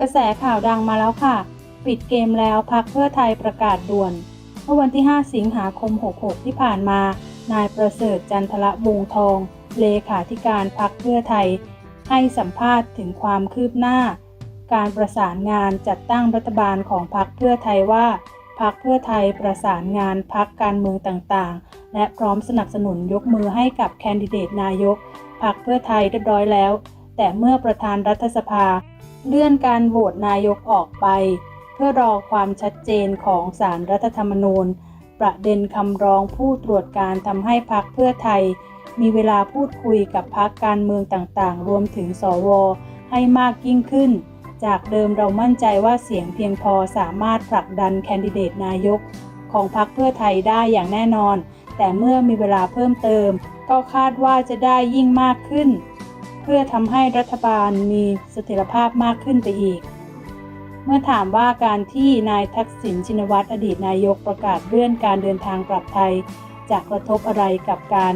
กระแสข่าวดังมาแล้วค่ะ ปิดเกมแล้วพักเพื่อไทยประกาศด่วน เมื่อวันที่ 5 สิงหาคม 66 ที่ผ่านมา นายประเสริฐจันทละวงทอง เลขาธิการพักเพื่อไทย ให้สัมภาษณ์ถึงความคืบหน้า การประสานงานจัดตั้งรัฐบาลของพักเพื่อไทยว่าพักเพื่อไทยประสานงานพักการเมืองต่างๆ และพร้อมสนับสนุนยกมือให้กับแคนดิเดตนายกพักเพื่อไทยเรียบร้อยแล้ว แต่เมื่อประธานรัฐสภา เลื่อนการโหวตนายกออกไป เพื่อรอความชัดเจนของสารรัฐธรรมนูญ ประเด็นคำร้องผู้ตรวจการทำให้พักเพื่อไทย มีเวลาพูดคุยกับพักการเมืองต่างๆ รวมถึงสว ให้มากยิ่งขึ้น จากเดิมเรามั่นใจว่าเสียงเพียงพอสามารถผลักดันแคนดิเดตนายกของพรรคเพื่อไทยได้อย่างแน่นอน แต่เมื่อมีเวลาเพิ่มเติม ก็คาดว่าจะได้ยิ่งมากขึ้น เพื่อทำให้รัฐบาลมีเสถียรภาพมากขึ้นไปอีก เมื่อถามว่าการที่นายทักษิณชินวัตรอดีตนายกประกาศเลื่อนการเดินทางกลับไทยจะกระทบอะไรกับการ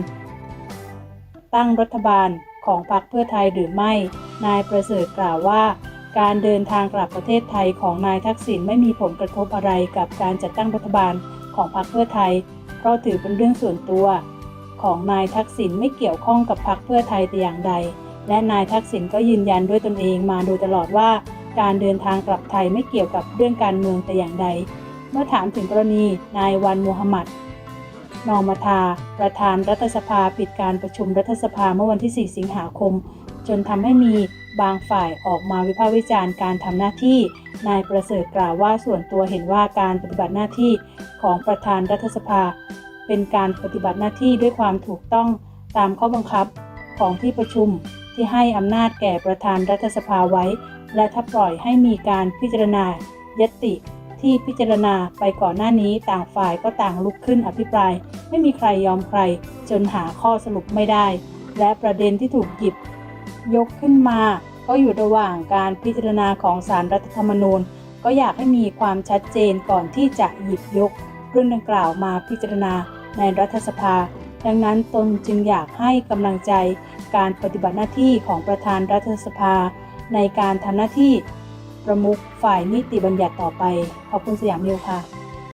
ตั้งรัฐบาลของพรรคเพื่อไทยหรือไม่ นายประเสริฐกล่าวว่า การเดินทางกลับประเทศไทยของนายทักษิณไม่มีผลกระทบอะไรกับการจัดตั้งรัฐบาลของพรรคเพื่อไทย เพราะถือเป็นเรื่องส่วนตัว ของนายทักษิณไม่เกี่ยวข้องกับพรรคเพื่อไทยแต่อย่างใด และนายทักษิณก็ยืนยันด้วยตนเองมาโดยตลอดว่า การเดินทางกลับไทยไม่เกี่ยวกับเรื่องการเมืองแต่อย่างใด เมื่อถามถึงกรณีนายวันมูฮัมหมัดนอมทา ประธานรัฐสภาปิดการประชุมรัฐสภาเมื่อวันที่ 4 สิงหาคม จนทำให้มีบางฝ่ายออกมาวิพากษ์วิจารณ์การทำหน้าที่ นายประเสริฐกล่าวว่าส่วนตัวเห็นว่าการปฏิบัติหน้าที่ของประธานรัฐสภา เป็นการปฏิบัติหน้าที่ด้วยความถูกต้องตามข้อบังคับของที่ประชุม ที่ให้อำนาจแก่ประธานรัฐสภาไว้ และถ้าปล่อยให้มีการพิจารณายติที่พิจารณาไปก่อนหน้านี้ต่างฝ่ายก็ต่างลุกขึ้นอภิปราย ไม่มีใครยอมใคร จนหาข้อสรุปไม่ได้ และประเด็นที่ถูกหยิบ ยกขึ้นมา ก็อยู่ระหว่างการพิจารณาของสารรัฐธรรมนูญ ก็อยากให้มีความชัดเจนก่อนที่จะหยิบยก เรื่องดังกล่าวมาพิจารณาในรัฐสภา ดังนั้นตนจึงอยากให้กำลังใจ การปฏิบัติหน้าที่ของประธานรัฐสภา ในการทำหน้าที่ประมุขฝ่ายนิติบัญญัติต่อไป ขอบคุณสยามนิวค่ะ